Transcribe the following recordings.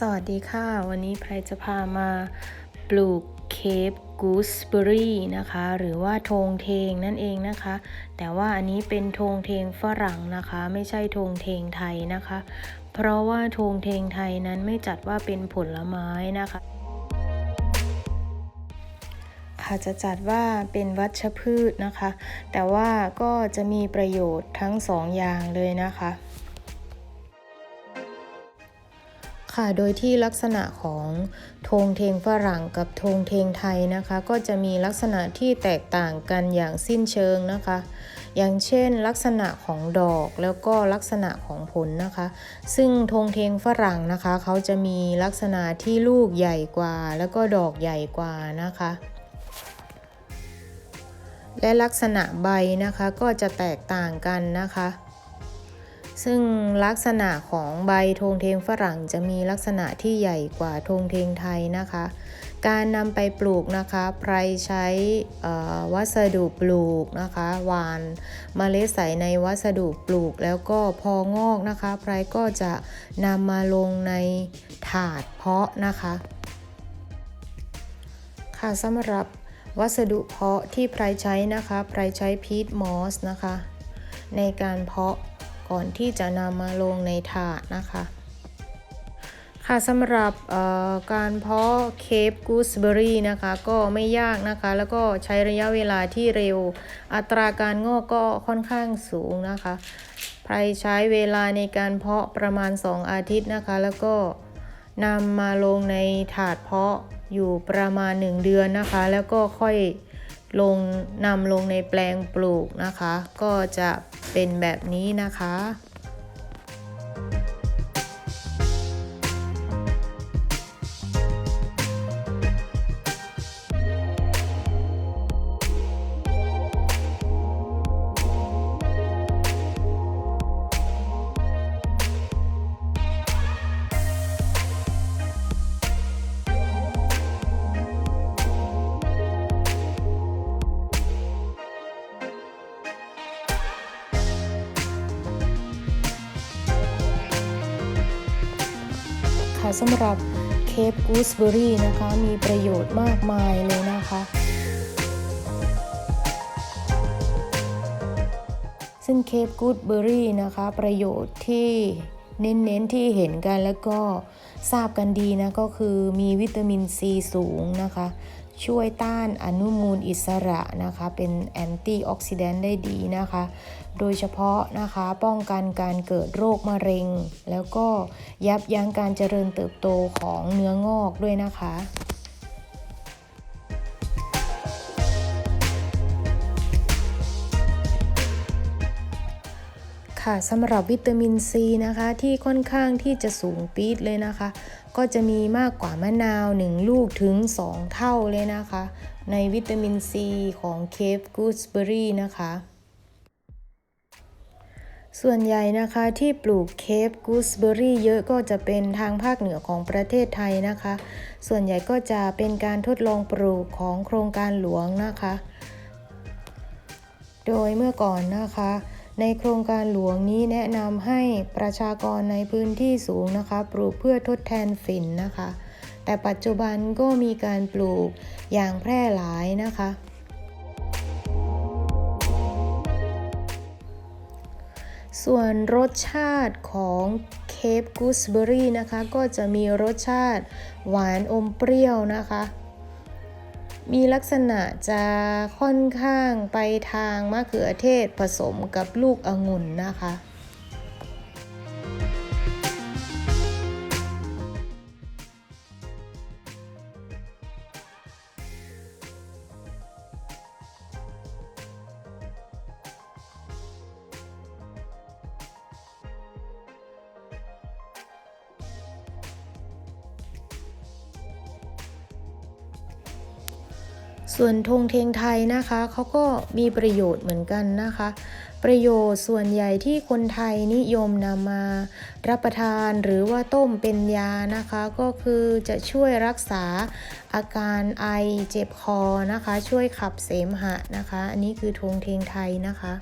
สวัสดีค่ะ วันนี้ไพรจะพามาปลูกเคปกูสเบอรี่นะคะ หรือว่าธงเทงนั่นเองนะคะ แต่ว่าอันนี้เป็นธงเทงฝรั่งนะคะ ไม่ใช่ธงเทงไทยนะคะ เพราะว่าธงเทงไทยนั้นไม่จัดว่าเป็นผลไม้นะคะค่ะจะจัดว่าเป็นวัชพืชนะคะ แต่ว่าก็จะมีประโยชน์ทั้งสองอย่างเลยนะคะ ค่ะ โดยที่ลักษณะของธงเทงฝรั่งกับธงเทงไทยนะคะ ก็จะมีลักษณะที่แตกต่างกันอย่างสิ้นเชิงนะคะ อย่างเช่น ลักษณะของดอกแล้วก็ลักษณะของผลนะคะ ซึ่งธงเทงฝรั่งนะคะ เขาจะมีลักษณะที่ลูกใหญ่กว่า แล้วก็ดอกใหญ่กว่านะคะและลักษณะใบนะคะก็จะแตกต่างกันนะคะ ซึ่งลักษณะของใบธงเทงฝรั่งจะมีลักษณะที่ใหญ่กว่าธงเทงไทยนะคะ การนำไปปลูกนะคะไพรใช้วัสดุปลูกนะคะหวานมาเมล็ดใส่ในวัสดุปลูกแล้วก็พองอกนะคะไพรก็จะนำมาลงในถาดเพาะนะคะค่ะสำหรับวัสดุเพาะที่ไพรใช้นะคะไพรใช้พีทมอสนะคะ ในการเพาะ ก่อนที่จะนำมาลงในถาดนะคะ ค่ะสำหรับการเพาะเคปกูสเบอรี่นะคะ ก็ไม่ยากนะคะ แล้วก็ใช้ระยะเวลาที่เร็ว อัตราการงอกก็ค่อนข้างสูงนะคะไพรใช้เวลาในการเพาะประมาณ 2 อาทิตย์นะคะ แล้วก็นำมาลงในถาดเพาะอยู่ประมาณ 1 เดือนนะคะ แล้วก็ค่อย ลงนำลงในแปลงปลูกนะคะ ก็จะเป็นแบบนี้นะคะ สำหรับเคปกูสเบอรี่นะคะมีประโยชน์มากมายเลยนะคะซึ่งเคปกูสเบอรี่นะคะ ประโยชน์ที่เน้นๆที่เห็นกันแล้วก็ทราบกันดีนะ ก็คือมีวิตามินซีสูงนะคะ ช่วยต้านอนุมูลอิสระนะคะ เป็นแอนตี้ออกซิแดนต์ได้ดีนะคะ โดยเฉพาะนะคะป้องกันการเกิดโรคมะเร็ง แล้วก็ยับยั้งการเจริญเติบโตของเนื้องอกด้วยนะคะ ค่ะสำหรับวิตามินซีนะคะที่ค่อนข้างที่จะสูงปี๊ดเลยนะคะ ก็จะมีมากกว่ามะนาว 1 ลูกถึง 2 เท่าเลยนะคะ ในวิตามินซีของเคฟกูสเบอรี่นะคะส่วนใหญ่นะคะที่ปลูกเคฟกูสเบอรี่เยอะก็จะเป็นทางภาคเหนือของประเทศไทยนะคะ ส่วนใหญ่ก็จะเป็นการทดลองปลูกของโครงการหลวงนะคะ โดยเมื่อก่อนนะคะ ในโครงการหลวงนี้แนะนำให้ประชากรในพื้นที่สูงนะคะ ปลูกเพื่อทดแทนฝิ่นนะคะ แต่ปัจจุบันก็มีการปลูกอย่างแพร่หลายนะคะ ส่วนรสชาติของเคปกูสเบอรี่นะคะ ก็จะมีรสชาติหวานอมเปรี้ยวนะคะ มีลักษณะจะค่อนข้างไปทางมะเขือเทศผสมกับลูกองุ่นนะคะ ส่วนธงเทงไทยนะคะเขาก็มีประโยชน์เหมือนกันนะคะ ประโยชน์ส่วนใหญ่ที่คนไทยนิยมนำมารับประทานหรือว่าต้มเป็นยานะคะ ก็คือจะช่วยรักษาอาการไอเจ็บคอนะคะ ช่วยขับเสมหะนะคะ อันนี้คือธงเทงไทยนะคะ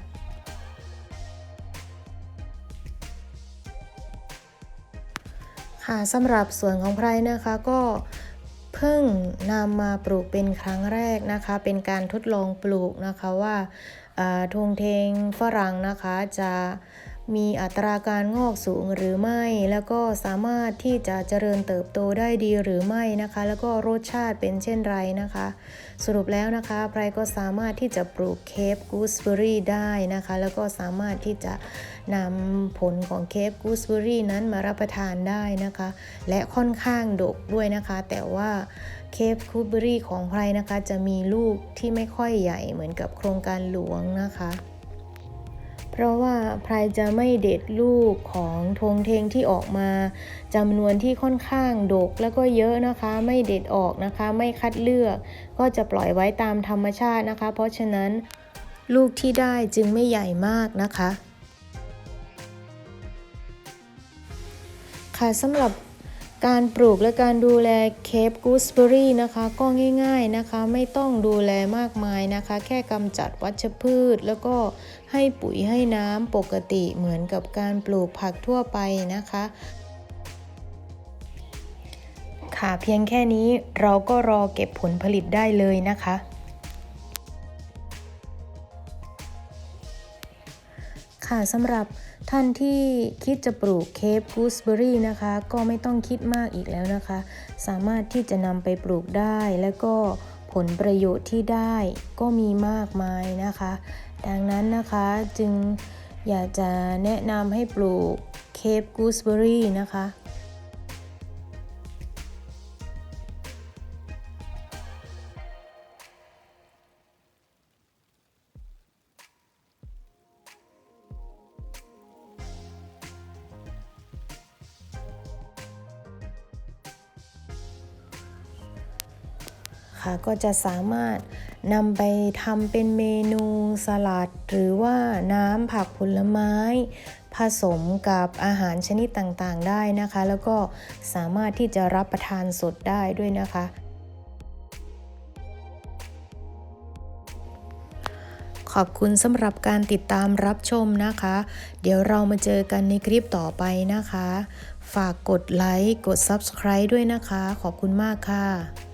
ค่ะสำหรับส่วนของไพรนะคะก็ พิ่งนำมาปลูกเป็นครั้งแรกนะคะ เป็นการทดลองปลูกนะคะว่าทงเทงฝรั่งนะคะจะ มีอัตราการงอกสูงหรือไม่ แล้วก็สามารถที่จะเจริญเติบโตได้ดีหรือไม่นะคะ แล้วก็รสชาติเป็นเช่นไรนะคะ สรุปแล้วนะคะไพรก็สามารถที่จะปลูกเคปกูสเบอรี่ได้นะคะ แล้วก็สามารถที่จะนำผลของเคปกูสเบอรี่นั้นมารับประทานได้นะคะ และค่อนข้างดกด้วยนะคะ แต่ว่าเคปกูสเบอรี่ของไพรนะคะจะมีลูกที่ไม่ค่อยใหญ่เหมือนกับโครงการหลวงนะคะ เพราะว่าพรจะไม่เด็ดลูกของธงเทงที่ออกมาจำนวนที่ค่อนข้างดกแล้วก็เยอะนะคะ ไม่เด็ดออกนะคะ ไม่คัดเลือก ก็จะปล่อยไว้ตามธรรมชาตินะคะ เพราะฉะนั้นลูกที่ได้จึงไม่ใหญ่มากนะคะ ค่ะสำหรับ การปลูกและการดูแลเคปกูสเบอรี่นะคะก็ง่ายๆนะคะ ไม่ต้องดูแลมากมายนะคะ แค่กำจัดวัชพืช แล้วก็ให้ปุ๋ยให้น้ำปกติเหมือนกับการปลูกผักทั่วไปนะคะ ค่ะเพียงแค่นี้เราก็รอเก็บผลผลิตได้เลยนะคะค่ะสำหรับ ท่านที่คิดจะปลูกเคปกูสเบอรี่นะคะ ก็ไม่ต้องคิดมากอีกแล้วนะคะ สามารถที่จะนำไปปลูกได้แล้วก็ผลประโยชน์ที่ได้ก็มีมากมายนะคะ ดังนั้นนะคะจึงอยากจะแนะนำให้ปลูกเคปกูสเบอรี่นะคะะคะ ก็จะสามารถนำไปทำเป็นเมนูสลัด หรือว่าน้ำผักผลไม้ ผสมกับอาหารชนิดต่างๆได้นะคะ แล้วก็สามารถที่จะรับประทานสดได้ด้วยนะคะ ขอบคุณสำหรับการติดตามรับชมนะคะ เดี๋ยวเรามาเจอกันในคลิปต่อไปนะคะ ฝากกดไลค์ กด Subscribe ด้วยนะคะ ขอบคุณมากค่ะ